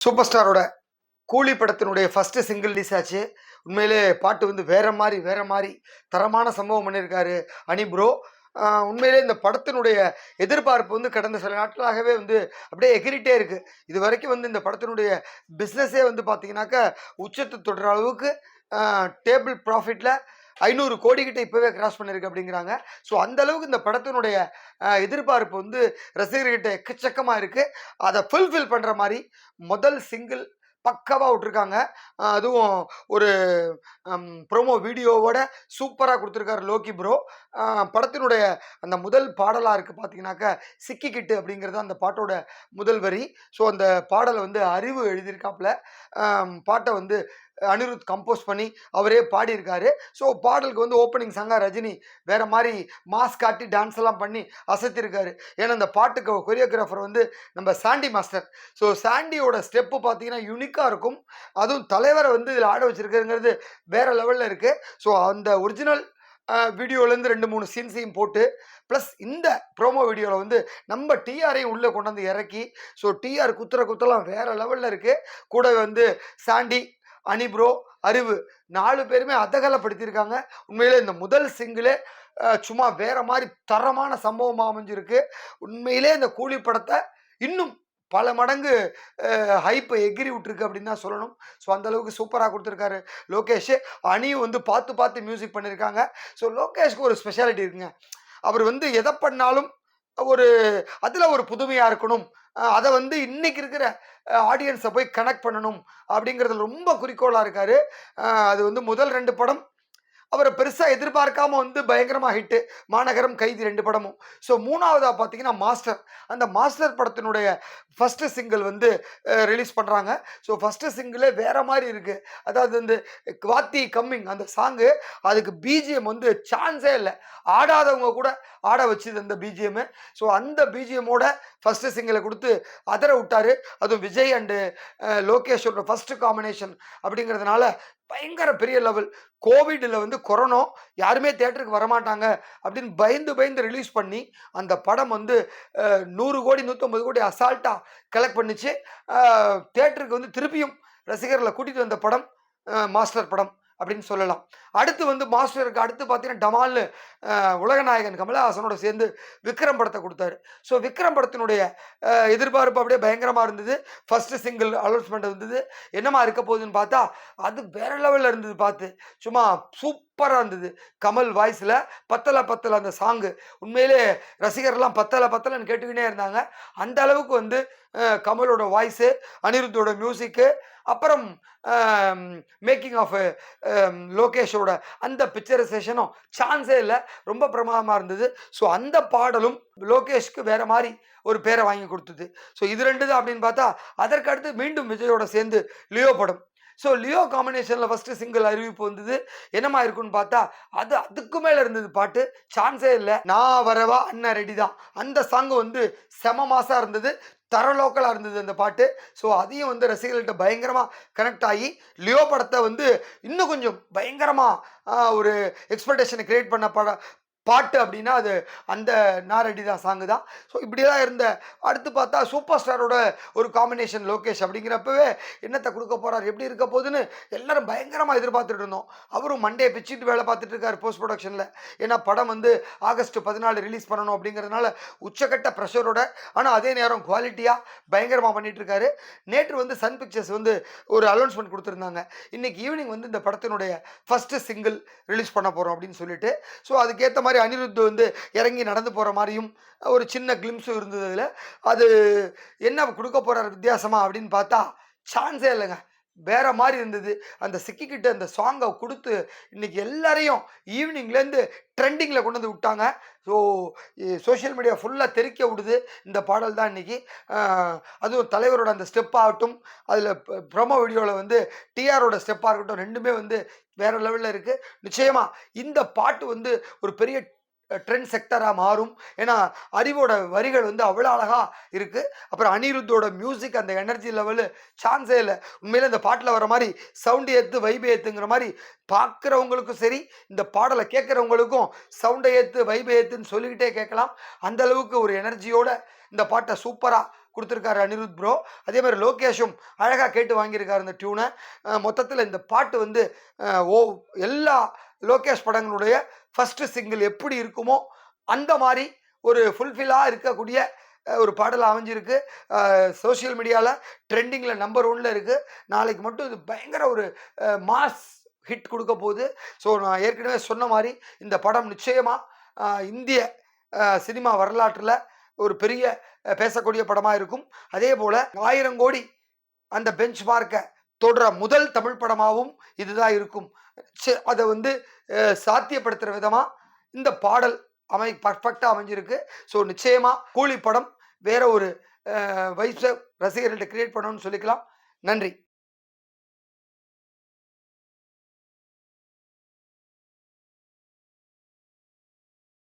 Super ஸ்டாரோட கூலி படத்தினுடைய first single release ஆச்சு. உண்மையிலே பாட்டு வந்து வேற மாதிரி வேற மாதிரி தரமான சம்பவம் பண்ணியிருக்காரு அனி ப்ரோ உண்மையிலே இந்த படத்தினுடைய எதிர்பார்ப்பு வந்து கடந்த சில நாட்களாகவே வந்து அப்படியே எகிரிட்டே இருக்குது இது வரைக்கும் வந்து இந்த படத்தினுடைய பிஸ்னஸே வந்து பார்த்தீங்கன்னாக்கா உச்சத்தை தொடர அளவுக்கு டேபிள் ப்ராஃபிட்டில் ஐநூறு கோடி கிட்ட இப்போவே கிராஸ் பண்ணியிருக்கு அப்படிங்கிறாங்க. ஸோ அந்த அளவுக்கு இந்த படத்தினுடைய எதிர்பார்ப்பு வந்து ரசிகர்கிட்ட எக்கச்சக்கமாக இருக்குது அதை ஃபுல்ஃபில் பண்ணுற மாதிரி முதல் சிங்கிள் பக்காவாக விட்ருக்காங்க அதுவும் ஒரு ப்ரோமோ வீடியோவோட சூப்பராக கொடுத்துருக்காரு லோக்கி ப்ரோ படத்தினுடைய அந்த முதல் பாடலாக இருக்குது பார்த்தீங்கன்னாக்கா சிக்கிக்கிட்டு அப்படிங்கிறது அந்த பாட்டோட முதல் வரி. ஸோ அந்த பாடலை வந்து அறிவு எழுதியிருக்காப்புல. பாட்டை வந்து அனிருத் கம்போஸ் பண்ணி அவரே பாடியிருக்காரு. ஸோ பாடலுக்கு வந்து ஓப்பனிங் சங்கா ரஜினி வேற மாதிரி மாஸ் காட்டி டான்ஸ் எல்லாம் பண்ணி அசத்திருக்காரு. ஏன்னா அந்த பாட்டுக்கு கொரியோகிராஃபர் வந்து நம்ம சாண்டி மாஸ்டர் ஸோ சாண்டியோட ஸ்டெப்பு பார்த்தீங்கன்னா யூனிக்காக இருக்கும். அதுவும் தலைவரை வந்து இதில் ஆட வச்சுருக்குங்கிறது வேற லெவலில் இருக்குது ஸோ அந்த ஒரிஜினல் வீடியோலேருந்து ரெண்டு மூணு சீன்ஸையும் போட்டு ப்ளஸ் இந்த ப்ரோமோ வீடியோவில் வந்து நம்ம டிஆரையும் உள்ளே கொண்டு வந்து இறக்கி ஸோ டிஆர் குத்துற குத்தலாம் வேறு லெவலில் இருக்குது கூட வந்து சாண்டி அனி ப்ரோ அறிவு. நாலு பேருமே அதகலப்படுத்தியிருக்காங்க. உண்மையிலே இந்த முதல் சிங்கிளே சும்மா வேற மாதிரி தரமான சம்பவமாக அமைஞ்சிருக்கு. உண்மையிலே இந்த கூலி படத்தை இன்னும் பல மடங்கு ஹைப்பை எகிரி விட்டுருக்கு அப்படின்னு தான் சொல்லணும். ஸோ அந்தளவுக்கு சூப்பராக கொடுத்துருக்காரு லோகேஷ். அணியும் வந்து பார்த்து பார்த்து மியூசிக் பண்ணியிருக்காங்க. ஸோ லோகேஷ்க்கு ஒரு ஸ்பெஷாலிட்டி இருக்குங்க. அவர் வந்து எதை பண்ணாலும் ஒரு அதில் ஒரு புதுமையாக இருக்கணும். அதை வந்து இன்னைக்கு இருக்கிற ஆடியன்ஸை போய் கனெக்ட் பண்ணணும் அப்படிங்கிறது ரொம்ப குறிக்கோளாக இருக்கார். அது வந்து முதல் ரெண்டு படம். பெருசாக எதிர்பார்க்காம வந்து பயங்கரமாக ஹிட்டு மாநகரம் கைதி ரெண்டு படமும். ஸோ மூணாவதாக பார்த்தீங்கன்னா மாஸ்டர் அந்த மாஸ்டர் படத்தினுடைய ஃபஸ்ட்டு சிங்கிள் வந்து ரிலீஸ் பண்ணுறாங்க ஸோ ஃபஸ்ட்டு சிங்கிளே வேற மாதிரி இருக்குது அதாவது வந்து குவாத்தி கம்மிங் அந்த சாங்கு அதுக்கு பிஜிஎம் வந்து சான்ஸே இல்லை. ஆடாதவங்க கூட ஆட வச்சுது அந்த பிஜிஎம்மு ஸோ அந்த பிஜிஎம்மோட ஃபஸ்ட்டு சிங்கிளை கொடுத்து அதர விட்டாரு. அதுவும் விஜய் அண்டு லோகேஷோட ஃபஸ்ட்டு காம்பினேஷன் அப்படிங்கிறதுனால பயங்கர பெரிய லெவல் கோவிடில் வந்து கொரோனா யாருமே தேட்டருக்கு வரமாட்டாங்க அப்படின்னு பயந்து பயந்து ரிலீஸ் பண்ணி அந்த படம் வந்து நூறு கோடி நூற்றம்பது கோடி அசால்ட்டாக கலெக்ட் பண்ணிச்சு. தேட்டருக்கு வந்து திருப்பியும் ரசிகர்களை கூட்டிகிட்டு வந்த படம் மாஸ்டர் படம். அப்படின்னு சொல்லலாம். அடுத்து வந்து மாஸ்டருக்கு அடுத்து பார்த்தீங்கன்னா டமால்னு உலகநாயகன் கமலஹாசனோட சேர்ந்து விக்ரம் படத்தை கொடுத்தாரு. ஸோ விக்ரம் படத்தினுடைய எதிர்பார்ப்பு அப்படியே பயங்கரமாக இருந்தது. ஃபஸ்ட்டு சிங்கிள் அனௌன்ஸ்மெண்ட் இருந்தது. என்னமா இருக்க போகுதுன்னு பார்த்தா அது வேற லெவலில் இருந்தது பார்த்து. சும்மா சூப்பராக இருந்தது. கமல் வாய்ஸில் பத்தலை பத்தலை அந்த சாங்கு உண்மையிலே ரசிகர்லாம் பத்தலை பத்தலைன்னு கேட்டுக்கிட்டே இருந்தாங்க. அந்த அளவுக்கு வந்து கமலோட வாய்ஸு அனிருத்தோட மியூசிக்கு அப்புறம் மேக்கிங் ஆஃப் லோகேஷோட அந்த பிக்சரைசேஷனும் சான்ஸே இல்லை. ரொம்ப பிரமாதமாக இருந்தது. ஸோ அந்த பாடலும் லோகேஷ்க்கு வேற மாதிரி ஒரு பேரை வாங்கி கொடுத்தது. ஸோ இது ரெண்டு தான் அப்படின்னு பார்த்தா அதற்கு அடுத்து மீண்டும் விஜயோட சேர்ந்து லியோ படம். ஸோ லியோ காம்பினேஷனில் ஃபஸ்ட்டு சிங்கிள் அறிவிப்பு வந்தது. என்னமா இருக்குன்னு பார்த்தா அது அதுக்கு மேலே இருந்தது பாட்டு. சான்ஸே இல்லை. நான் வரவா அண்ணன் ரெடி தான். அந்த சாங் வந்து செம மாசாக இருந்தது. தர லோக்கலாக இருந்தது அந்த பாட்டு. ஸோ அதையும் வந்து ரசிகர்கள்ட்ட பயங்கரமாக கனெக்ட் ஆகி லியோ படத்தை வந்து இன்னும் கொஞ்சம் பயங்கரமாக ஒரு எக்ஸ்பெக்டேஷனை க்ரியேட் பண்ண பட பாட்டு அப்படின்னா அது அந்த நாரடி தான் சாங்கு தான். ஸோ இப்படிலாம் இருந்த அடுத்து பார்த்தா சூப்பர் ஸ்டாரோட ஒரு காம்பினேஷன் லோகேஷ் அப்படிங்கிறப்பவே என்னத்தை கொடுக்க போகிறார் எப்படி இருக்க போகுதுன்னு எல்லாரும் பயங்கரமாக எதிர்பார்த்துட்டு இருந்தோம். அவரும் மண்டே பிச்சுட்டு வேலை பார்த்துட்டு இருக்காரு போஸ்ட் ப்ரொடக்ஷனில் ஏன்னா படம் வந்து ஆகஸ்ட் பதினாலு ரிலீஸ் பண்ணணும் அப்படிங்கிறதுனால உச்சக்கட்ட ப்ரெஷரோட ஆனால் அதே நேரம் குவாலிட்டியாக பயங்கரமாக பண்ணிட்டு இருக்காரு. நேற்று வந்து சன் பிக்சர்ஸ் வந்து ஒரு அனௌன்ஸ்மெண்ட் கொடுத்துருந்தாங்க. இன்னைக்கு ஈவினிங் வந்து இந்த படத்தினுடைய ஃபஸ்ட்டு சிங்கிள் ரிலீஸ் பண்ண போகிறோம் அப்படின்னு சொல்லிட்டு. ஸோ அதுக்கேற்ற மாதிரி மாதிரி அனிருத் வந்து இறங்கி நடந்து போகிற மாதிரியும் ஒரு சின்ன கிளிம்ஸும் இருந்தது அதில். அது என்ன கொடுக்க போகிறார் வித்தியாசமா அப்படின்னு பார்த்தா சான்ஸே இல்லைங்க. வேற மாதிரி இருந்தது. அந்த சிக்கிக்கிட்டு அந்த சாங்கை கொடுத்து இன்னைக்கு எல்லாரையும் ஈவினிங்லேருந்து ட்ரெண்டிங்கில் கொண்டு வந்து விட்டாங்க. ஸோ சோஷியல் மீடியா ஃபுல்லாக தெறிக்க விடுது இந்த பாடல் தான் இன்றைக்கி அதுவும் தலைவரோட அந்த ஸ்டெப் ஆகட்டும். அதில் ப்ரொமோ வீடியோவில் வந்து டிஆரோட ஸ்டெப்பாக இருக்கட்டும். ரெண்டுமே வந்து வேற லெவலில் இருக்குது நிச்சயமாக இந்த பாட்டு வந்து ஒரு பெரிய ட்ரெண்ட் செக்டராக மாறும். ஏன்னா அறிவோட வரிகள் வந்து அவ்வளோ அழகாக இருக்குது அப்புறம் அனிருத்தோட மியூசிக் அந்த எனர்ஜி லெவலு சான்ஸே இல்லை. உண்மையிலே இந்த பாட்டில் வர மாதிரி சவுண்டு ஏற்று வைபு ஏற்றுங்கிற மாதிரி பார்க்குறவங்களுக்கும் சரி இந்த பாடலை கேட்குறவங்களுக்கும் சவுண்டை ஏற்று வைபு ஏற்றுன்னு சொல்லிக்கிட்டே கேட்கலாம். அந்தளவுக்கு ஒரு எனர்ஜியோட இந்த பாட்டை சூப்பராக கொடுத்துருக்காரு அனிருத் ப்ரோ அதே மாதிரி லோகேஷும் அழகாக கேட்டு வாங்கியிருக்காரு இந்த டியூனை மொத்தத்தில் இந்த பாட்டு வந்து ஓ எல்லா லோகேஷ் படங்களுடைய ஃபஸ்ட்டு சிங்கிள் எப்படி இருக்குமோ அந்த மாதிரி ஒரு ஃபுல்ஃபில்லாக இருக்கக்கூடிய ஒரு பாடல் அமைஞ்சிருக்கு. சோஷியல் மீடியாவில் ட்ரெண்டிங்கில் நம்பர் ஒன்ல இருக்குது நாளைக்கு மட்டும் இது பயங்கர ஒரு மாஸ் ஹிட் கொடுக்க போகுது. ஸோ நான் ஏற்கனவே சொன்ன மாதிரி இந்த படம் நிச்சயமாக இந்திய சினிமா வரலாற்றில் ஒரு பெரிய பேசக்கூடிய படமாக இருக்கும். அதே போல் ஆயிரம் கோடி அந்த பெஞ்ச் மார்க்கை தொடுற முதல் தமிழ் படமாகவும் இதுதான் இருக்கும். அதை வந்து சாத்தியப்படுத்துகிற விதமாக இந்த பாடல் அமை பர்ஃபெக்டாக அமைஞ்சிருக்கு. ஸோ நிச்சயமாக கூலி படம் வேற ஒரு வைப்ஸை ரசிகர்கள்ட்ட கிரியேட் பண்ணணும்னு சொல்லிக்கலாம். நன்றி.